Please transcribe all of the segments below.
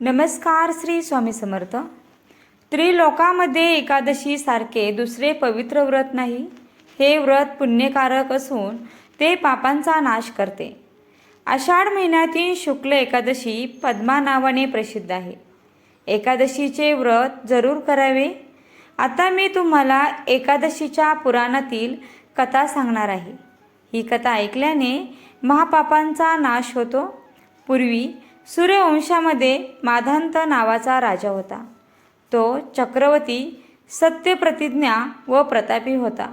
नमस्कार श्री स्वामी समर्थ. त्रिलोकामध्ये एकादशी सारखे दुसरे पवित्र व्रत नाही हे व्रत पुण्यकारक असून ते पापांचा नाश करते. आषाढ महिन्यातील शुक्ल एकादशी पद्मा नावाने प्रसिद्ध आहे. एकादशीचे व्रत जरूर करावे. आता मी तुम्हाला एकादशीच्या पुराणातील कथा सांगणार आहे. ही कथा ऐकल्याने महापापांचा नाश होतो. पूर्वी सूर्यवंशामध्ये माधांत नावाचा राजा होता. तो चक्रवर्ती सत्यप्रतिज्ञा व प्रतापी होता.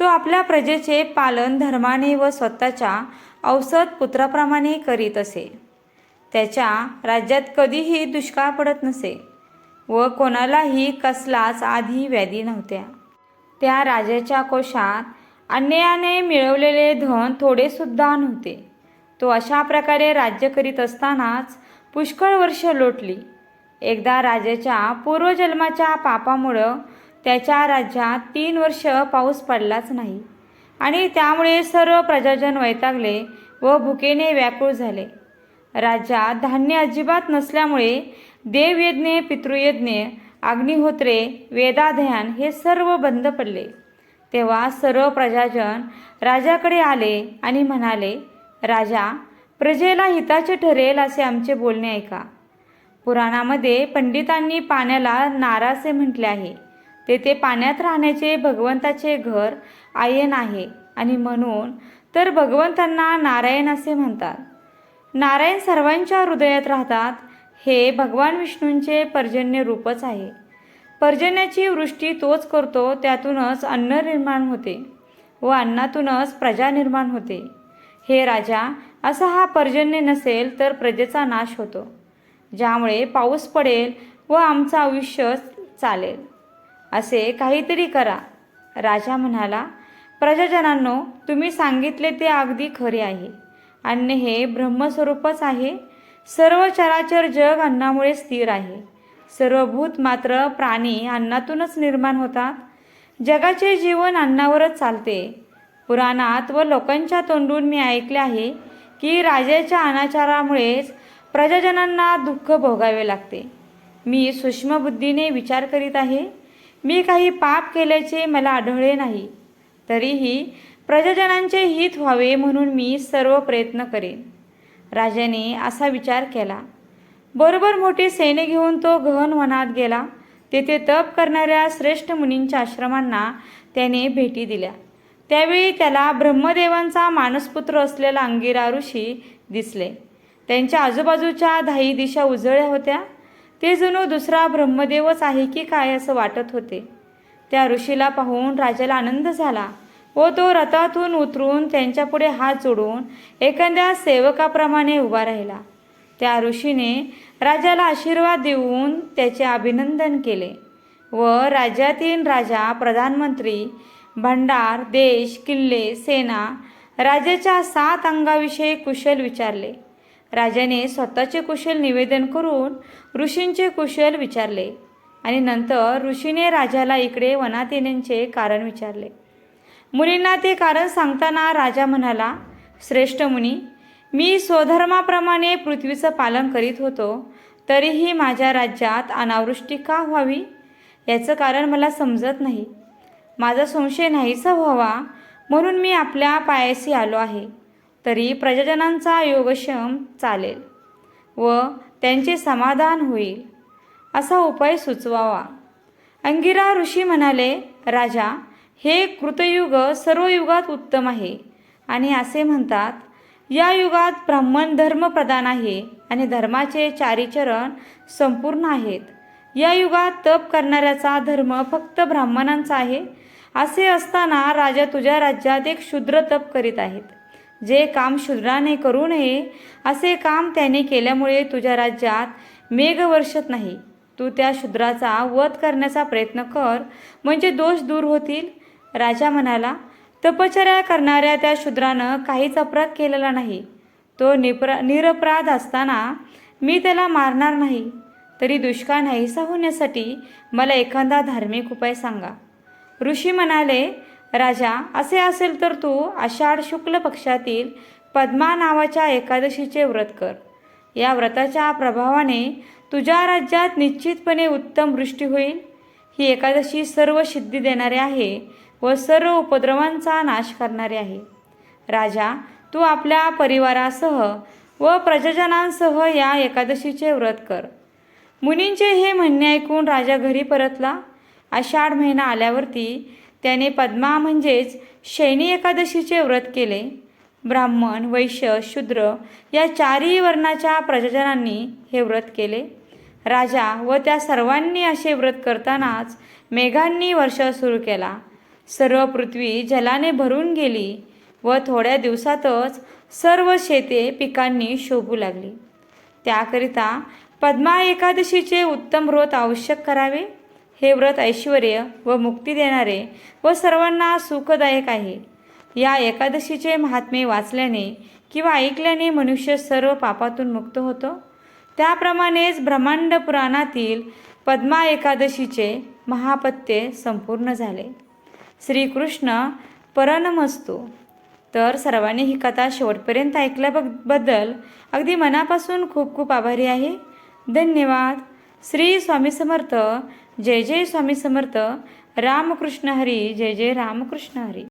तो आपल्या प्रजेचे पालन धर्माने व स्वतःच्या औसत पुत्राप्रमाणे करीत असे. त्याच्या राज्यात कधीही दुष्काळ पडत नसे व कोणालाही कसलाच आधी व्याधी नव्हत्या. त्या राजाच्या कोशात अन्यायाने मिळवलेले धन थोडेसुद्धा नव्हते. तो अशा प्रकारे राज्य करीत असतानाच पुष्कळ वर्ष लोटली. एकदा राजाच्या पूर्वजन्माच्या पापामुळं त्याच्या राज्यात तीन वर्ष पाऊस पडलाच नाही आणि त्यामुळे सर्व प्रजाजन वैतागले व भुकेने व्याकुळ झाले. राज्यात धान्य अजिबात नसल्यामुळे देवयज्ञे पितृयज्ञे अग्निहोत्रे वेदाध्यान हे सर्व बंद पडले. तेव्हा सर्व प्रजाजन राजाकडे आले आणि म्हणाले राजा प्रजेला हिताचे ठरेल असे आमचे बोलणे ऐका. पुराणामध्ये पंडितांनी पाण्याला नारासे म्हटले आहे. तेथे पाण्यात राहण्याचे भगवंताचे घर आयन आहे आणि म्हणून तर भगवंतांना नारायण असे म्हणतात. नारायण सर्वांच्या हृदयात राहतात हे भगवान विष्णूंचे पर्जन्य रूपच आहे. पर्जन्याची वृष्टी तोच करतो त्यातूनच अन्न निर्माण होते व अन्नातूनच प्रजा निर्माण होते. हे राजा असा हा पर्जन्य नसेल तर प्रजेचा नाश होतो ज्यामुळे पाऊस पडेल व आमचं आयुष्य चालेल. असे काहीतरी करा. राजा म्हणाला प्रजाजनांनो तुम्ही सांगितले ते अगदी खरे आहे. अन्न हे ब्रह्मस्वरूपच आहे. सर्व चराचर जग अन्नामुळे स्थिर आहे. सर्व भूत मात्र प्राणी अन्नातूनच निर्माण होतात. जगाचे जीवन अन्नावरच चालते. पुराणात व लोकांच्या तोंडून मी ऐकले आहे की राजाच्या अनाचारामुळेच प्रजाजनांना दुःख भोगावे लागते. मी सूक्ष्मबुद्धीने विचार करीत आहे. मी काही पाप केल्याचे मला आढळले नाही. तरीही प्रजाजनांचे हित व्हावे म्हणून मी सर्व प्रयत्न करेन. राजाने असा विचार केला. बरोबर मोठे सैन्य घेऊन तो गहन वनात गेला. तेथे तप करणाऱ्या श्रेष्ठ मुनींच्या आश्रमांना त्याने भेटी दिल्या. त्यावेळी त्याला ब्रह्मदेवांचा मानसपुत्र असलेला अंगिरा ऋषी दिसले. त्यांच्या आजूबाजूच्या धाई दिशा उजळल्या होत्या. ते जणू दुसरा ब्रह्मदेवच आहे की काय असं वाटत होते. त्या ऋषीला पाहून राजाला आनंद झाला व तो रथातून उतरून त्यांच्यापुढे हात जोडून एखाद्या सेवकाप्रमाणे उभा राहिला. त्या ऋषीने राजाला आशीर्वाद देऊन त्याचे अभिनंदन केले व राज्यातील राजा प्रधानमंत्री भंडार देश किल्ले सेना राजाच्या सात अंगाविषयी कुशल विचारले. राजाने स्वतःचे कुशल निवेदन करून ऋषींचे कुशल विचारले आणि नंतर ऋषीने राजाला इकडे वनात येण्याचे कारण विचारले. मुनींना ते कारण सांगताना राजा म्हणाला श्रेष्ठ मुनी मी स्वधर्माप्रमाणे पृथ्वीचं पालन करीत होतो तरीही माझ्या राज्यात अनावृष्टी का व्हावी? याचं कारण मला समजत नाही. माझा संशय नाहीसा व्हावा म्हणून मी आपल्या पायाशी आलो आहे. तरी प्रजाजनांचा योगक्षम चालेल व त्यांचे समाधान होईल असा उपाय सुचवावा. अंगिरा ऋषी म्हणाले राजा हे कृतयुग सर्व युगात उत्तम आहे आणि असे म्हणतात या युगात ब्राह्मण धर्म प्रधान आहे आणि धर्माचे चारीचरण संपूर्ण आहेत. या युगात तप करणाऱ्याचा धर्म फक्त ब्राह्मणांचा आहे. असे असताना राजा तुझ्या राज्यात एक शूद्र तप करीत आहेत. जे काम शूद्राने करू नये असे काम त्याने केल्यामुळे तुझ्या राज्यात मेघ वर्षत नाही. तू त्या शूद्राचा वध करण्याचा प्रयत्न कर म्हणजे दोष दूर होतील. राजा म्हणाला तपचर्या करणाऱ्या त्या शूद्रानं काहीच अपराध केलेला नाही. तो निप्रा निरपराध असताना मी त्याला मारणार नाही. तरी दुष्काळ नाहीसा होण्यासाठी मला एखादा धार्मिक उपाय सांगा. ऋषी म्हणाले राजा असे असेल तर तू आषाढ शुक्ल पक्षातील पद्मा नावाच्या एकादशीचे व्रत कर. या व्रताच्या प्रभावाने तुझ्या राज्यात निश्चितपणे उत्तम वृष्टी होईल. ही एकादशी सर्व सिद्धी देणारी आहे व सर्व उपद्रवांचा नाश करणारे आहे. राजा तू आपल्या परिवारासह व प्रजाजनांसह या एकादशीचे व्रत कर. मुनींचे हे म्हणणे ऐकून राजा घरी परतला. आषाढ महिना आल्यावरती त्याने पद्मा म्हणजेच शैनी एकादशीचे व्रत केले. ब्राह्मण वैश्य शूद्र या चारही वर्णाच्या प्रजाजनांनी हे व्रत केले. राजा व त्या सर्वांनी असे व्रत करतानाच मेघांनी वर्ष सुरू केला. सर्व पृथ्वी जलाने भरून गेली व थोड्या दिवसातच सर्व शेते पिकांनी शोभू लागली. त्याकरिता पद्मा एकादशीचे उत्तम व्रत आवश्यक करावे. हे व्रत ऐश्वर व मुक्ती देणारे व सर्वांना सुखदायक आहे. या एकादशीचे महात्मे वाचल्याने किंवा ऐकल्याने मनुष्य सर्व पापातून मुक्त होतो. त्याप्रमाणेच ब्रह्मांड पुराणातील पद्मा एकादशीचे महापत्य संपूर्ण झाले. श्रीकृष्ण परनमस्तू तर सर्वांनी ही कथा शेवटपर्यंत ऐकल्याबद्दल अगदी मनापासून खूप खूप आभारी आहे. धन्यवाद. श्री स्वामी समर्थ जय जय स्वामी समर्थ रामकृष्ण हरी जय जय रामकृष्ण हरी.